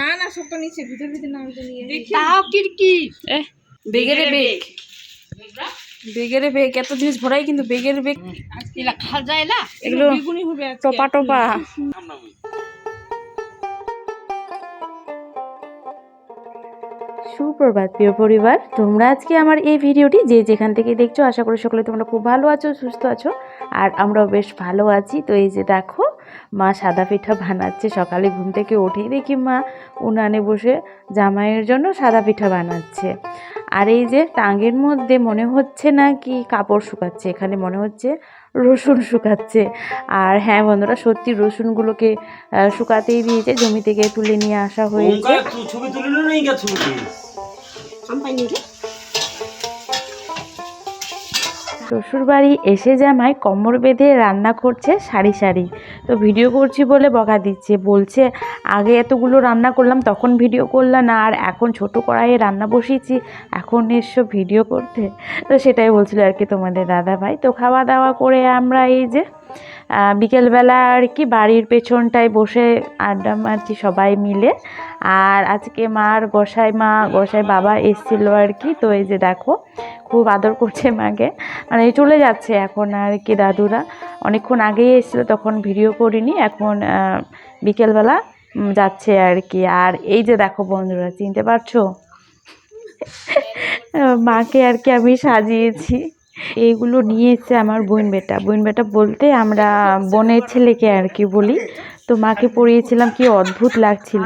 না না শক্ত নিচে ভিতর ভিতর না ওটা নিয়ে তাও কিরকি বেগেরে বেগ। বেগেরে বেগ এত জিনিস ভরাই কিন্তু বেগের বেগ। এলা খাল যায় না এগুলো বেগুনি হবে আজকে। টোপা টোপা। সুপ্রভাত প্রিয় পরিবার, তোমরা আজকে আমার এই ভিডিওটি যে যেখান থেকে দেখছ, আশা করি সকলে তোমরা খুব ভালো আছো, সুস্থ আছো, আর আমরাও বেশ ভালো আছি। তো এই যে দেখো, মা সাদা পিঠা বানাচ্ছে, সকালে ঘুম থেকে উঠেই দেখি মা উনানে বসে জামাইয়ের জন্য সাদা পিঠা বানাচ্ছে। আর এই যে টাঙ্গের মধ্যে মনে হচ্ছে না কি কাপড় শুকাচ্ছে, এখানে মনে হচ্ছে রসুন শুকাচ্ছে। আর হ্যাঁ বন্ধুরা, সত্যি রসুনগুলোকে শুকাতেই দিয়েছে, জমি থেকে তুলে নিয়ে আসা হয়েছে। ছবি তুলিল না ইঙ্কা ছবি তুলিস কোম্পানি রে শ্বশুর বাড়ি এসে জামাই কোমর বেঁধে রান্না করছে সারি সারি। তো ভিডিও করছি বলে বকা দিচ্ছে। বলছে, আগে এতগুলো রান্না করলাম, তখন ভিডিও করলাম না, আর এখন ছোট কড়াইয়ে রান্না বসিয়েছি, এখন এসব ভিডিও করতে। তো সেটাই বলছিল আর কি তোমাদের দাদা ভাই তো খাওয়া দাওয়া করে আমরা এই যে বিকেলবেলা আর কি বাড়ির পেছনটায় বসে আড্ডা মারছি সবাই মিলে। আর আজকে মার গোসাই মা গোসাই বাবা এসেছিল আর কি। তো এই যে দেখো খুব আদর করছে মাকে। মানে চলে যাচ্ছে এখন আর কি দাদুরা। অনেকক্ষণ আগেই এসেছিল তখন ভিডিও করিনি। এখন বিকেলবেলা যাচ্ছে আর কি। আর এই যে দেখো বন্ধুরা চিনতে পারছ? মাকে আর কি আমি সাজিয়েছি। এইগুলো নিয়ে এসছে আমার বোন বেটা। বোন বেটা বলতে আমরা বোনের ছেলেকে আর কি বলি। তো মাকে পড়িয়েছিলাম, কি অদ্ভুত লাগছিল।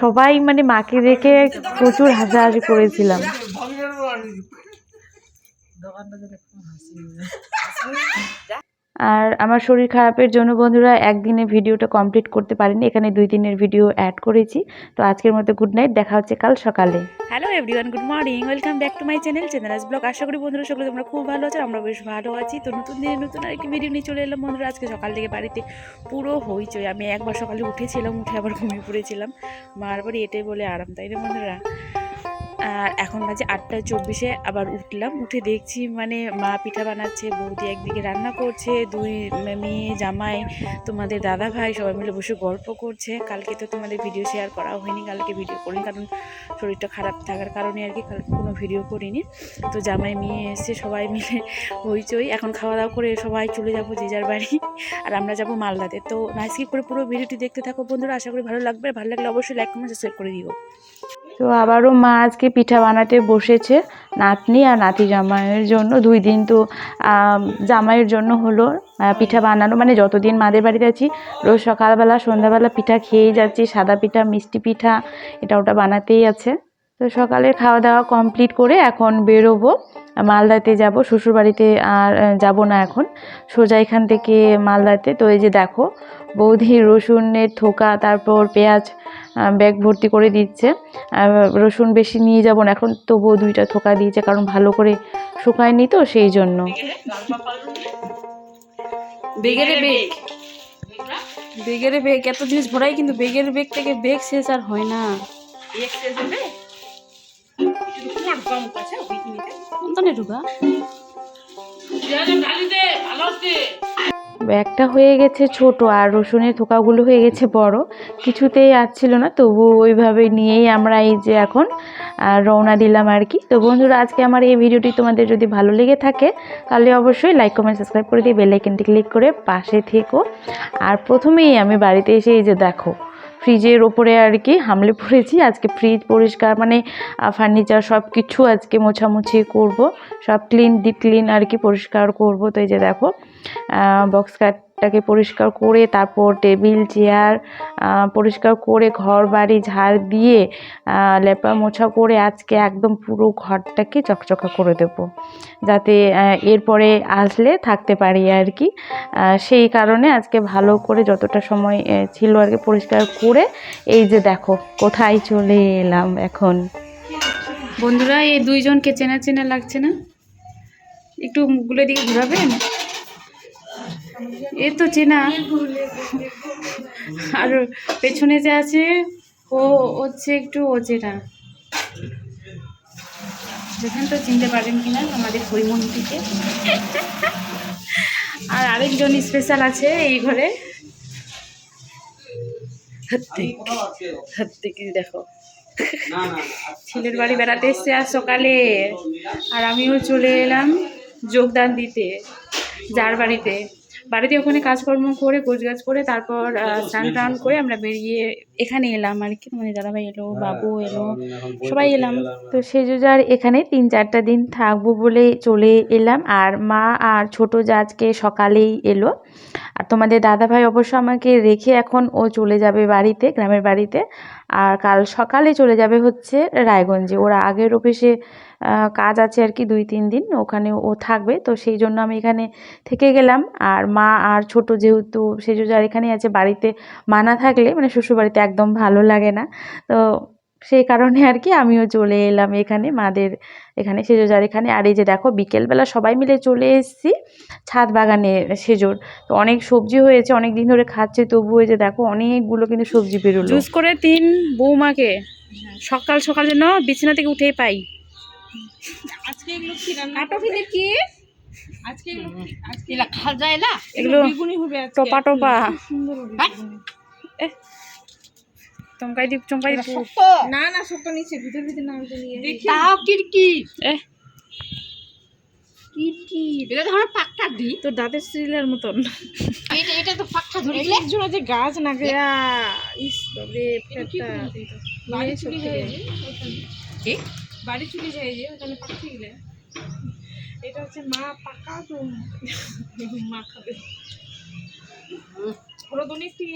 সবাই মানে মাকে দেখে প্রচুর হাসাহাসি করেছিলাম। আর আমার শরীর খারাপের জন্য বন্ধুরা একদিনে ভিডিওটা কমপ্লিট করতে পারিনি, এখানে দুই দিনের ভিডিও অ্যাড করেছি। তো আজকের মতো গুড নাইট দেখা হচ্ছে কাল সকালে। Hello everyone good morning welcome back to my channel channel blog আশা করি বন্ধুরা সকলে তোমরা খুব ভালো আছো, আমরা বেশ ভালো আছি। তো নতুন দিনে নতুন আর আরেকটি ভিডিও নিয়ে চলে এলাম বন্ধুরা, আজকে সকাল থেকে বাড়িতে পুরো হইচই। আমি একবার সকালে উঠেছিলাম, উঠে আবার ঘুমিয়ে পড়েছিলাম। মার এটাই বলে আরাম, তাই না বন্ধুরা? আর এখন বাজে আটটা চব্বিশে আবার উঠলাম, উঠে দেখছি মানে মা পিঠা বানাচ্ছে, বৌদি একদিকে রান্না করছে, দুই মেয়ে, জামাই, তোমাদের দাদা ভাই সবাই মিলে বসে গল্প করছে। কালকে তো তোমাদের ভিডিও শেয়ার করা হয়নি, কালকে ভিডিও করিনি কারণ শরীরটা খারাপ থাকার কারণে আর কি কালকে কোনো ভিডিও করিনি। তো জামাই, মেয়ে এসছে, সবাই মিলে হইচই। এখন খাওয়া দাওয়া করে সবাই চলে যাব যে যার বাড়ি, আর আমরা যাব মালদাতে। তো না করে পুরো ভিডিওটি দেখতে থাকো বন্ধুরা, আশা করি ভালো লাগবে। ভালো লাগলে অবশ্যই লাইক কমেন্ট সাবস্ক্রাইব করে দিও। তো আবারও মা আজকে পিঠা বানাতে বসেছে, নাতনি আর নাতি জামাইয়ের জন্য। দুই দিন তো জামাইয়ের জন্য হলো পিঠা বানানো। মানে যতদিন মাদের বাড়িতে আছি, রোজ সকালবেলা, সন্ধ্যাবেলা পিঠা খেয়েই যাচ্ছি। সাদা পিঠা, মিষ্টি পিঠা, এটা ওটা বানাতেই আছে। তো সকালে খাওয়া দাওয়া কমপ্লিট করে এখন বেরোবো। মালদাতে যাব শ্বশুরবাড়িতে আর যাব না এখন। সোজা এখান থেকে মালদাতে। তো এই যে দেখো বৌদি রসুনের থোকা তারপর পেঁয়াজ ব্যাগ ভর্তি করে দিচ্ছে। আর রসুন বেশি নিয়ে যাব না এখন তবুও দুইটা থোকা দিয়েছে কারণ ভালো করে শুকায়নি তো সেই জন্য। বেগেরে বেগ। বেগেরে বেগ এত জিনিস ভরাই কিন্তু বেগের বেগ থেকে বেগ শেষ আর হয় না। কোনখানে ঢুকা? ব্যাগটা হয়ে গেছে ছোট আর রসুনের থোকাগুলো হয়ে গেছে বড়। কিছুতেই আসছিল না তবু ওইভাবে নিয়েই আমরা এই যে এখন রওনা দিলাম আর কি। তো বন্ধুরা আজকে আমার এই ভিডিওটি তোমাদের যদি ভালো লেগে থাকে তাহলে অবশ্যই লাইক কমেন্ট সাবস্ক্রাইব করে দিয়ে বেলাইকনটি ক্লিক করে পাশে থেকো। আর প্রথমেই আমি বাড়িতে এসে এই যে দেখো ফ্রিজের ওপরে আর কি হামলে পড়েছি। আজকে ফ্রিজ পরিষ্কার মানে ফার্নিচার সব কিছু আজকে মোছামুছি করব। সব ক্লিন ডিপ ক্লিন আর কি পরিষ্কার করব। তো এই যে দেখো বক্স কাটটাকে পরিষ্কার করে, তারপর টেবিল, চেয়ার পরিষ্কার করে ঘর বাড়ি ঝাড় দিয়ে লেপা মোছা করে আজকে একদম পুরো ঘরটাকে চকচকা করে দেব। যাতে এরপরে আসলে থাকতে পারি আর কি। সেই কারণে আজকে ভালো করে যতটা সময় ছিল আর কি পরিষ্কার করে, এই যে দেখো, কোথায় চলে এলাম এখন। বন্ধুরা, এই দুইজনকে চেনা চেনা লাগছে না? একটু মুখগুলো দিকে ঘোরাবেন? এ তো চেনা। আর পেছনে যে আছে, ও হচ্ছে একটু অচেনা। দেখেন তো চিনতে পারেন কিনা আমাদের হরিমন্ত্রীকে আর আরেকজন স্পেশাল আছে এই ঘরে। দেখো। ছেলের বাড়ি বেড়াতে এসছে আর সকালে। আর আমিও চলে এলাম যোগদান দিতে, যার বাড়িতে। বাড়িতে ওখানে কাজকর্ম করে গোছগাছ করে তারপর স্নান টান করে আমরা বেরিয়ে এখানে এলাম আর কি। মানে দাদাভাই এলো বাবু এলো সবাই এলাম। তো সেজুজার এখানে তিন চারটা দিন থাকব বলে চলে এলাম। আর মা আর ছোট জাজকে সকালেই এলো। আর তোমাদের দাদাভাই অবশ্য আমাকে রেখে এখন ও চলে যাবে বাড়িতে গ্রামের বাড়িতে। আর কাল সকালে চলে যাবে হচ্ছে রায়গঞ্জে। ওরা আগের অফিসে কাজ আছে আর কি দুই, তিন দিন, ওখানে ও থাকবে। তো সেই জন্য আমি এখানে থেকে গেলাম। আর মা আর ছোট যেহেতু সেজুজার এখানে আছে, বাড়িতে মা না থাকলে মানে শ্বশুর বাড়িতে একদম ভালো লাগে না। তো সেই কারণে আর কি আমিও চলে এলাম এখানে, মাদের এখানে সেজোজার এখানে। আর এই যে দেখো, বিকেলবেলা সবাই মিলে চলে এসেছি ছাদ বাগানে সেজোর। তো অনেক সবজি হয়েছে অনেক দিন ধরে খাচ্ছে তবু এই যে দেখো, অনেকগুলো কিন্তু সবজি বেরোলো। জুস করে তিন বৌমাকে সকাল সকাল যেন বিছানা থেকে উঠেই পাই। আজকে এগুলো কি রান্না নাটকিতে কি? আজকে এগুলো আজকে কিলা খাল যায় না? এগুলো বেগুনি হবে আজকে। টোপা টোপা। সুন্দর হবে হ্যাঁ? চমকাই দিব চমকাই দিব না না শক্ত নিচে ভিতর ভিতর না ওটা নিয়ে দেখি। তাও কিরকির এ। এটা ধর দি। তোর দাঁতের সিরিলের মতন। এটা এটা তো একজন আছে গাছ না গেয়া ইস বাবরে হয়ে যে বাড়ি চুরি যায় যে ওখানে পাখি গেলে এটা হচ্ছে মা পাকা তো মা খাবে।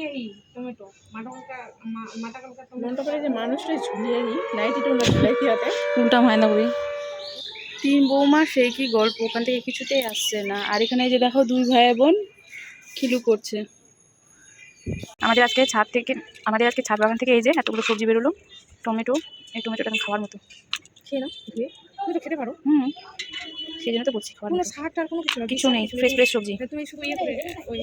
এই টমেটো। মাটা করে যে মানুষটাই ঝুলিয়ে নি না ঝুলাই দিয়াতে উল্টা মায়না করি। তিন বৌমা সেই কি গল্প? ওখান থেকে কিছুতেই আসছে না। আর এখানে এই যে দেখো দুই ভাই বোন খিলু করছে। আমাদের আজকে ছাদ থেকে আমাদের আজকে ছাদ বাগান থেকে এই যে এতগুলো সবজি বেরোলো। টমেটো এই টমেটোটা এখন খাওয়ার মতো। খেয়ে নাও। ধুয়ে তুমি তো খেতে পারো। হুম। সেই জন্য তো বলছি খাওয়ার কোনো শাক টার কোনো কিছু না কিছু নেই ফ্রেশ ফ্রেশ সবজি। তুমি শুধু ইয়ে করে ওই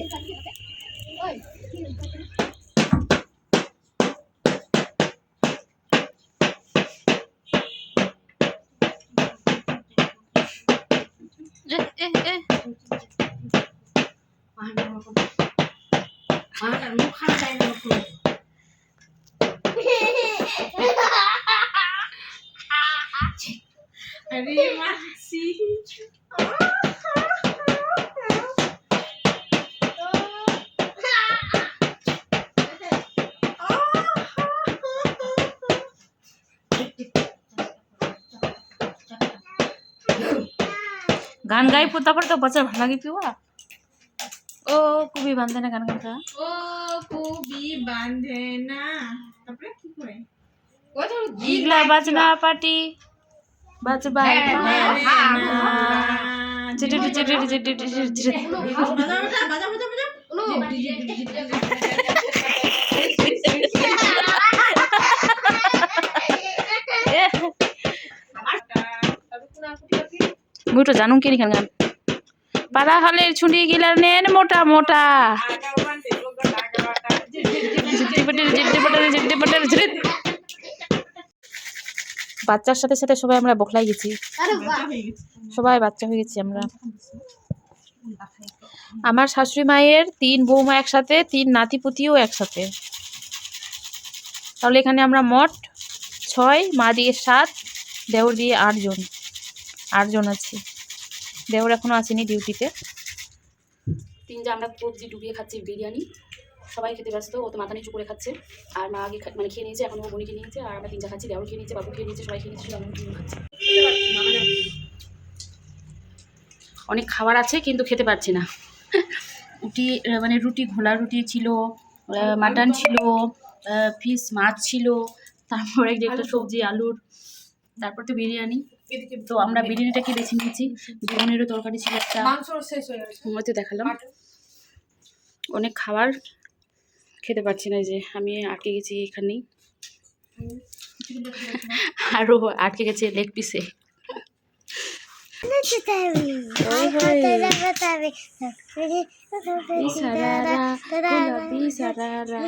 এ এ এ। মাটার মুখ খাল যায় না পুরো আরে মাসি গান গাই তারপরে তো বাচ্চা ভালো লাগে পিওয়া ও খুবই বান্ধে না গান গানটা ও কবি বাঁধে না তারপরে কি করে ইগলা বাজনা পাটি বাজবাই মুইটো জানুম কি নিখান গান। পাড়া হলে ছুঁড়ি গিলার নেন মোটা মোটা। জিদ্দি পটের জিদ্দি পটের জিদ্দি পটের ঝিরিত। বাচ্চার সাথে সাথে সবাই আমরা বখলাই গেছি। সবাই বাচ্চা হয়ে গেছি আমরা। আমার শাশুড়ি মায়ের তিন বৌমা একসাথে তিন নাতিপুতিও একসাথে। তাহলে এখানে আমরা মোট ছয় মা দিয়ে সাত দেওর দিয়ে আটজন আটজন আছি। দেওর এখনও আসেনি ডিউটিতে তিনটা আমরা কবজি ডুবিয়ে খাচ্ছি বিরিয়ানি। সবাই খেতে ব্যস্ত ও তো মাথা নিচু করে খাচ্ছে। আর মা আগে মানে খেয়ে নিয়েছে এখন ও বনি খেয়ে নিয়েছে আর আমরা তিনটা খাচ্ছি দেওর খেয়ে নিয়েছে বাবু খেয়ে নিয়েছে সবাই খেয়ে নিয়েছে আমি খাচ্ছি। অনেক খাবার আছে কিন্তু খেতে পারছি না। রুটি মানে রুটি ঘোলা রুটি ছিল মাটন ছিল ফিশ মাছ ছিল তারপরে যে একটা সবজি আলুর তারপর তো বিরিয়ানি। তো আমরা বিরিয়ানিটাকে বেছে নিয়েছি? বেগুনেরও তরকারি ছিল একটা। দেখালাম। অনেক খাবার। খেতে পারছি না যে আমি আটকে গেছি এখানেই আরও আটকে গেছে লেগ পিসে সারারা